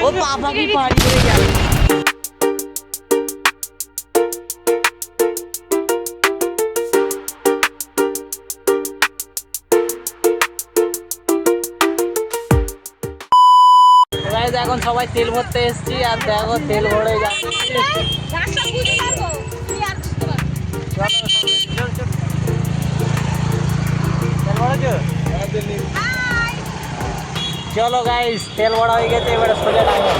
ও বাবা কি পারি করে গেল এখন সবাই তেল ভরতে এসছি আর দেখো তেল ভরে যাচ্ছে। তেল ভরেছো? চলো গাইস তেল ভরা হয়ে গেছে এবারে সোজা ডাঙন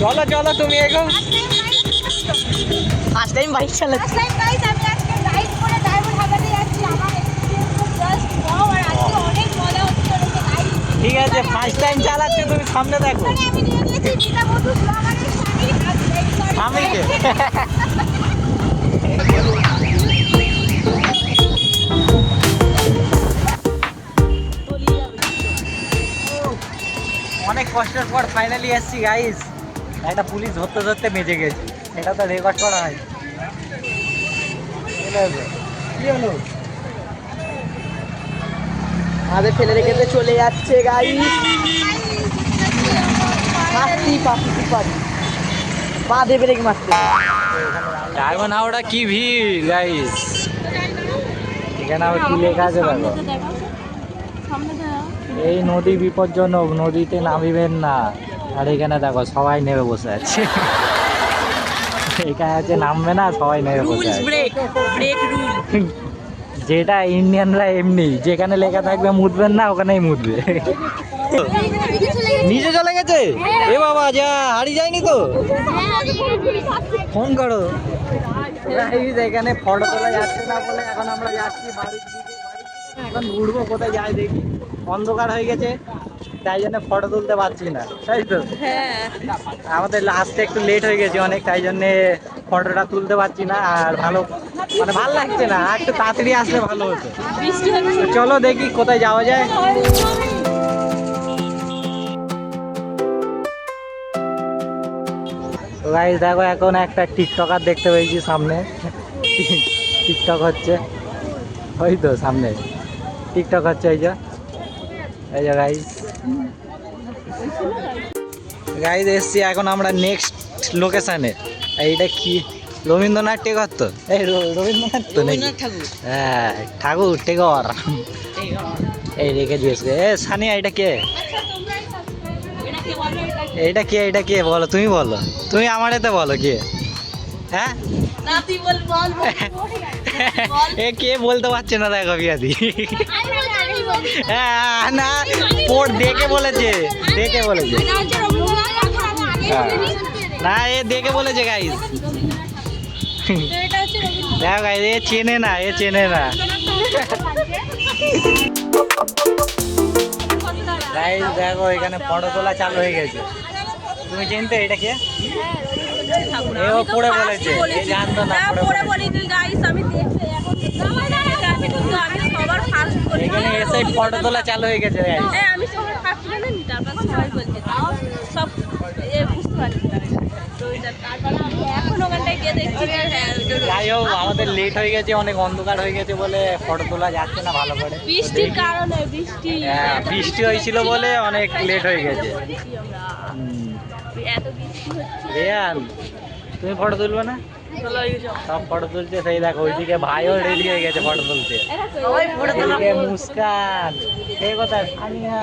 চলো চলো তুমি এখন ফার্স্ট টাইম বাইক চালাচ্ছি ঠিক আছে ফার্স্ট টাইম চালাচ্ছি, তুমি সামনে দেখো। আমি অনেক কষ্টের পর ফাইনালি এসছি গাইস একটা পুলিশ ধরতে ধরতে বেঁচে গেছে। এটা তো রেকর্ড করা হয়। কি হলো? আমাদের ফেলে রেখে তো চলে যাচ্ছে গাইস মারতেই পারছি পারি। পা দেবে রেখে মারতে। ডায়মন্ড হাওড়া কি ভিড় গাইস এখানে আবার কি লেখা আছে দেখো। এই নদী বিপজ্জনক নদীতে নামিবেন না। আর এখানে দেখো সবাই নেমে বসে আছে। এখানে আছে নামবে না সবাই নেমে বসে আছে। ব্রেক ব্রেক রুল যেটা ইন্ডিয়ানরা এমনি যেখানে লেখা থাকবে মুতবেন না ওখানেই মুতবে। নিচে চলে গেছে? এ বাবা যা হারিয়ে যায়নি তো? ফোন করো। এখানে ফটো তোলা যাচ্ছে না বলে এখন আমরা যাচ্ছি বাড়ির এখন উঠবো কোথায় যাই দেখি। অন্ধকার হয়ে গেছে তাই জন্য ফটো তুলতে পারছি না তাই তো? হ্যাঁ। আমাদের আসতে একটু লেট হয়ে গেছে অনেক তাই জন্য ফটোটা তুলতে পারছি না আর ভালো মানে ভালো লাগছে না আর একটু তাড়াতাড়ি আসলে ভালো হতো। চলো দেখি কোথায় যাওয়া যায়। তো গাইস দেখো এখন একটা টিকটকার দেখতে পেয়েছি সামনে। টিকটক হচ্ছে। ওই তো সামনে। টিকটক হচ্ছে এই যে। এই যে গাইস গাইস এসছি এখন আমরা নেক্সট লোকেশানে এইটা কি? রবীন্দ্রনাথ টেগর তো? এই রবীন্দ্রনাথ তো নাকি? হ্যাঁ ঠাকুর টেগর। এই রেখে দিয়েছে এ সানিয়া এটা কে? এইটা কে এটা কে? বলো তুমি বলো। তুমি আমার এতে বলো কে? হ্যাঁ? এ কে বলতে পারছে না দেখো বিয়াদি। হ্যাঁ না পোট দেখে বলেছে দেখে বলেছে। হ্যাঁ। না এ দেখে বলেছে গাইস দেখো গাইস এ চেনে না এ চেনে না। গাইস দেখো এখানে ফটো তোলা চালু হয়ে গেছে। তুমি চিনতে এটা কে? এ ও পড়ে বলেছে এ জানতো না হ্যাঁ, পড়ে বলিনি গাইস আমি দেখছি এখন ঠিক আছে কিন্তু আমি সবার ফার্স্ট বলি ফটো তোলা চালু হয়ে গেছে। হ্যাঁ আমি সবার ফার্স্ট জানি তারপর সবাই বলছে সব বুঝতে পারছি হ্যাঁ যাই হোক আমাদের লেট হয়ে গেছে অনেক অন্ধকার হয়ে গেছে বলে ফটো তোলা যাচ্ছে না ভালো করে। বৃষ্টির কারণে বৃষ্টি। হ্যাঁ, বৃষ্টি হয়েছিল বলে অনেক late হয়ে গেছে। রিয়ান তুমি ফটো তুলবে না? সব ফটো তুলছে সেই দেখো ওইদিকে ভাইও রেডি হয়ে গেছে ফটো তুলতে। মুস্কান। এই কোথায়? সানিয়া।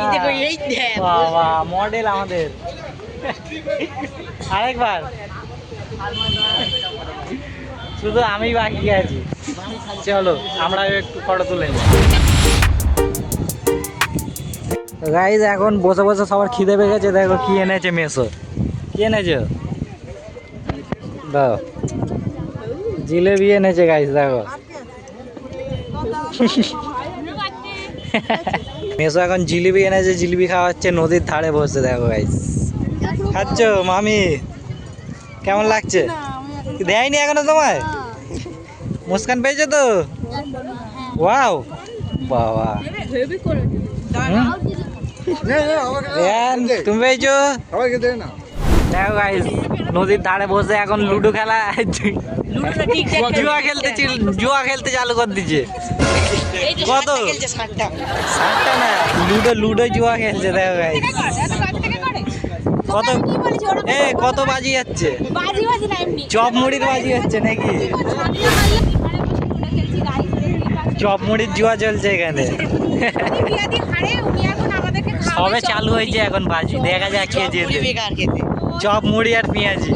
বাবা মডেল আমাদের। আরেকবার। শুধু আমি বাকি আছি। চলো আমরা একটু ফটো তুলে গাইজ এখন বসে বসে সবার খিদে পেয়ে গেছে দেখো কি এনেছে মেসো। কি এনেছে? দাও জিলেবি এনেছে গাইজ দেখো। মেসো এখন জিলিপি এনেছে জিলিপি খাওয়াচ্ছে নদীর ধারে বসে দেখো গাইজ খাচ্ছ মামি? কেমন লাগছে? দেয়নি এখনও তোমায়? মুস্কান পেয়েছ তো? ওয়াও বাবা। তুমি পেয়েছ? দেখো গাইস নদীর ধারে বসে এখন লুডো খেলা জুয়া খেলতে জুয়া খেলতে চালু করে দিচ্ছে। কত? ষাটটা না লুডো লুডো জুয়া খেলছে দেখো ভাই কত এ কত বাজি যাচ্ছে? চপ মুড়ির বাজি হচ্ছে নাকি? চপ মুড়ির জুয়া চলছে এখানে। সবে চালু হয়েছে এখন বাজি দেখা যাক কে যেতে চপ মুড়ি আর পেঁয়াজি।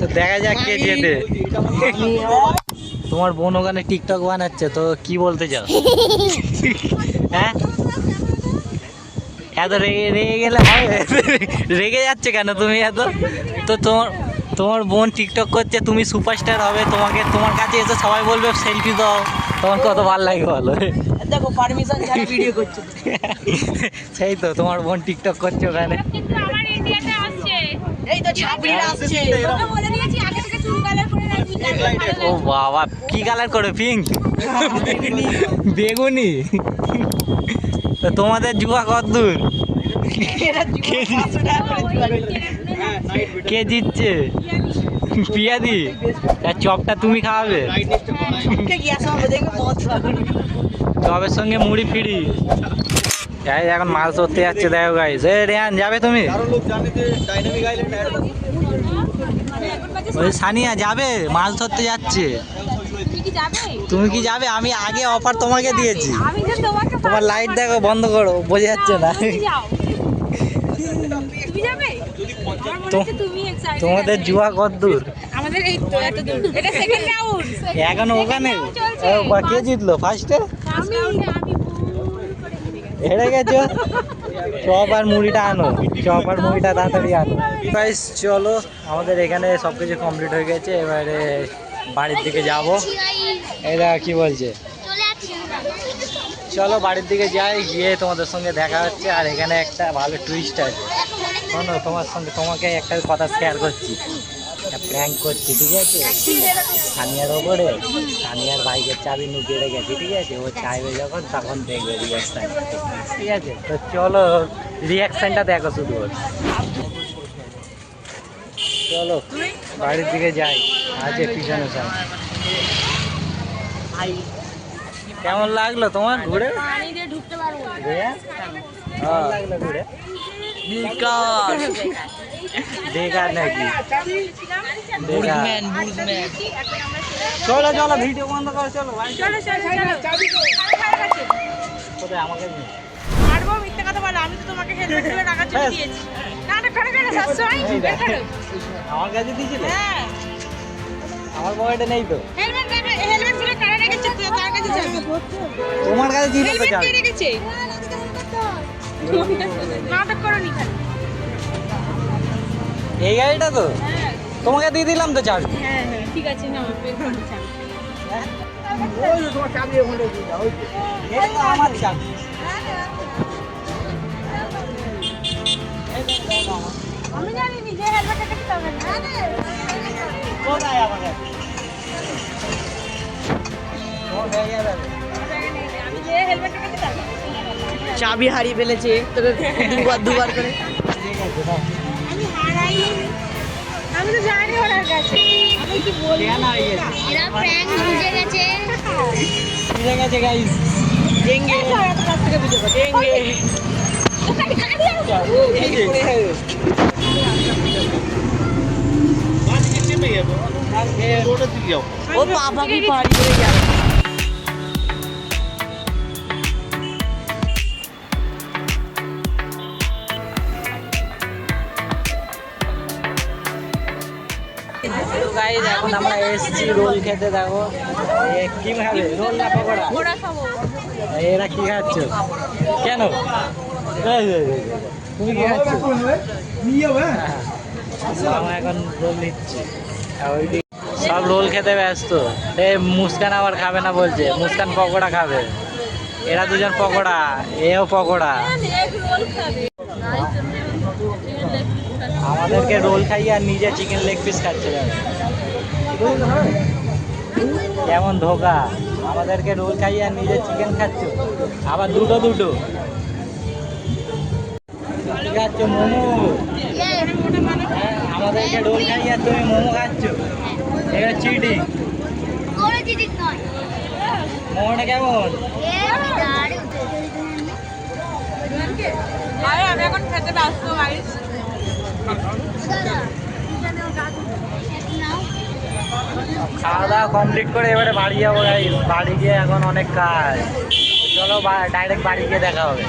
তো দেখা যাক কে যেতে তোমার বোন ওখানে টিকটক বানাচ্ছে তো কি বলতে চাও? হ্যাঁ? এত রেগে রেগে গেলে রেগে যাচ্ছে কেন তুমি এত? তো তোমার তোমার বোন টিকটক করছে তুমি সুপারস্টার হবে তোমাকে তোমার কাছে এসে সবাই বলবে সেলফি দাও। তোমার কত ভালো লাগে বলো? দেখো পারমিশন ছাড়া ভিডিও করছ। সেই তো তোমার বোন টিকটক করছে ওখানে। কিন্তু আমার ইন্ডিয়াতে আসছে। এই তো ছাপড়িরা আসছে। ওকে বলে দিয়েছি আগে থেকে চুল কালার করে রাখবি ও বাবা কি কালার করে পিঙ্ক বেগুনি। তো তোমাদের জুয়া কত দূর? এরা জীবনে পাঁচশো টাকা করে জুয়া খেলে। কে জিতছে? পিয়াদি? আর চপটা তুমি খাওয়াবে? চপের সঙ্গে মুড়ি ফিরি। এই এখন মাছ ধরতে যাচ্ছে দেখো গাইস এ রেয়ান যাবে তুমি? ওই সানিয়া যাবে মাছ ধরতে যাচ্ছে। তুমি কি যাবে? আমি আগে অফার তোমাকে দিয়েছি। তোমার লাইট দেখো বন্ধ করো বোঝা যাচ্ছে না। তোমাদের জুয়া কত দূর? আমাদের এই তো এত দূর। এটা সেকেন্ড রাউন্ড এখন ওখানে। কে জিতলো? ফার্স্টে হেরে গেছি। চপ আর মুড়িটা আনো। চপ আর মুড়িটা তাড়াতাড়ি আনো। গাইস চলো আমাদের এখানে সব কিছু কমপ্লিট হয়ে গেছে। এবারে বাড়ির দিকে যাব। দেখা কি বলছে? চলো বাড়ির দিকে যাই গিয়ে তোমাদের সঙ্গে দেখা হচ্ছে। আর এখানে একটা ভালো টুইস্ট আছে। শোনো তোমার সঙ্গে তোমাকে একটা কথা শেয়ার করছি। একটা প্র্যাঙ্ক করছি, ঠিক আছে? সানিয়ার ওপরে। সানিয়ার বাইকের চাবি নুকিয়ে রেখেছি ঠিক আছে? ও চাইবে যখন, তখন দেখবে রিয়াকশান ঠিক আছে? তো চলো রিয়াকশানটা দেখো শুধু। চলো, বাড়ির দিকে যাই। আছে পিছনে সব। কেমন লাগল তোমার ঘুরে? লাগল ঘুরে। বেকার নাকি? বেকার। বুড়ম্যান। বুড়ম্যান চলো চলো ভিডিও বন্ধ করো চলো চলো। চলো আমাকে পারব মিথ্যে কথা বলো আমি তো তোমাকে হেলমেট টাকার জন্য হ্যাঁ। দিয়েছি। না না আমার কাছে দিয়েছিলে? হ্যাঁ। আমার পকেটে নেই তো। হেলমেট হেলমেটগুলো কারা রেখেছে? তার কাছে যাবি? তোমার কাছে রেখেছে? নাটক করো নি খালি এই গাড়িটা তো? হ্যাঁ তোমাকে দিয়ে দিলাম তো চাবি হ্যাঁ হ্যাঁ ঠিক আছে না এই তো আমার চাবি আমি জানি নিজে না কোথায় ব্যাগে যাবে আমি যে হেলমেট রেখেছি তবে চাবি হারিয়ে ফেলেছে তোকে দুবার দুবার করে। ঠিক আছে নাও। আমি তো জানি ওনার কাছে। আমি কি বলব? কেন হারিয়ে গেছে? এরা প্র্যাঙ্ক বুঝে গেছে। বুঝে গেছে গাইস ডেঙ্গে। কাছ থেকে বুঝে গেছে। ডেঙ্গে। ও বাবা কি পারি করে এখন আমরা এসেছি রোল খেতে দেখো। কি খাবে? রোল না পকোড়া? এরা কি খাচ্ছ? কেন? তুমি কি খাচ্ছ? এখন রোল নিচ্ছি। সব রোল খেতে ব্যস্ত। এ মুস্কান আবার খাবে না বলছে। মুস্কান পকোড়া খাবে। এরা দুজন পকোড়া এও পকোড়া। খাবে। আমাদেরকে রোল খাইয়ে আর নিজে চিকেন লেগ পিস খাচ্ছে। কেমন ধোকা? আমাদেরকে রোল খাইয়ে আর নিজে চিকেন খাচ্ছ? আবার দুটো দুটো। খাচ্ছ মোমো? হ্যাঁ, আমাদেরকে রোল খাইয়ে আর তুমি মোমো খাচ্ছ? এটা চিটিং মোমোটা কেমন? আমি এখন খেতে ব্যস্ত খাওয়া দাওয়া কমপ্লিট করে এবারে বাড়ি যাব। বাড়ি গিয়ে এখন অনেক কাজ চলো ডাইরেক্ট বাড়ি গিয়ে দেখা হবে